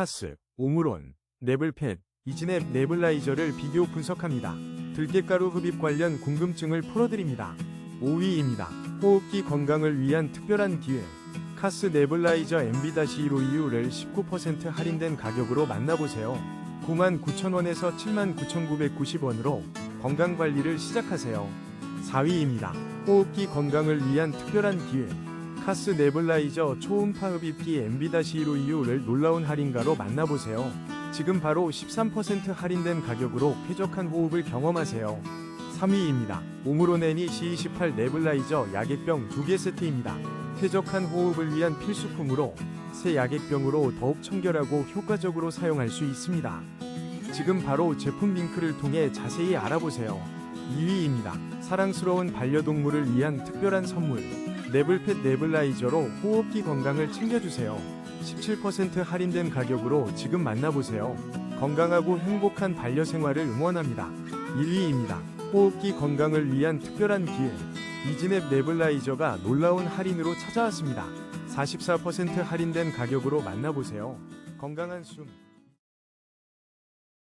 카스, 오므론, 네블팻, 이지넵 네블라이저를 비교 분석합니다. 들깨가루 흡입 관련 궁금증을 풀어드립니다. 5위입니다. 호흡기 건강을 위한 특별한 기회. 카스 네블라이저 MB-152U를 19% 할인된 가격으로 만나보세요. 99,000원에서 79,990원으로 건강관리를 시작하세요. 4위입니다. 호흡기 건강을 위한 특별한 기회. 카스 네블라이저 초음파 흡입기 MB-152U를 놀라운 할인가로 만나보세요. 지금 바로 13% 할인된 가격으로 쾌적한 호흡을 경험하세요. 3위입니다. 오므로네니 C28 네블라이저 약액병 2개 세트입니다. 쾌적한 호흡을 위한 필수품으로 새 약액병으로 더욱 청결하고 효과적으로 사용할 수 있습니다. 지금 바로 제품 링크를 통해 자세히 알아보세요. 2위입니다. 사랑스러운 반려동물을 위한 특별한 선물. 네블펫 네블라이저로 호흡기 건강을 챙겨주세요. 17% 할인된 가격으로 지금 만나보세요. 건강하고 행복한 반려생활을 응원합니다. 1위입니다. 호흡기 건강을 위한 특별한 기회. 이지넵 네블라이저가 놀라운 할인으로 찾아왔습니다. 44% 할인된 가격으로 만나보세요. 건강한 숨.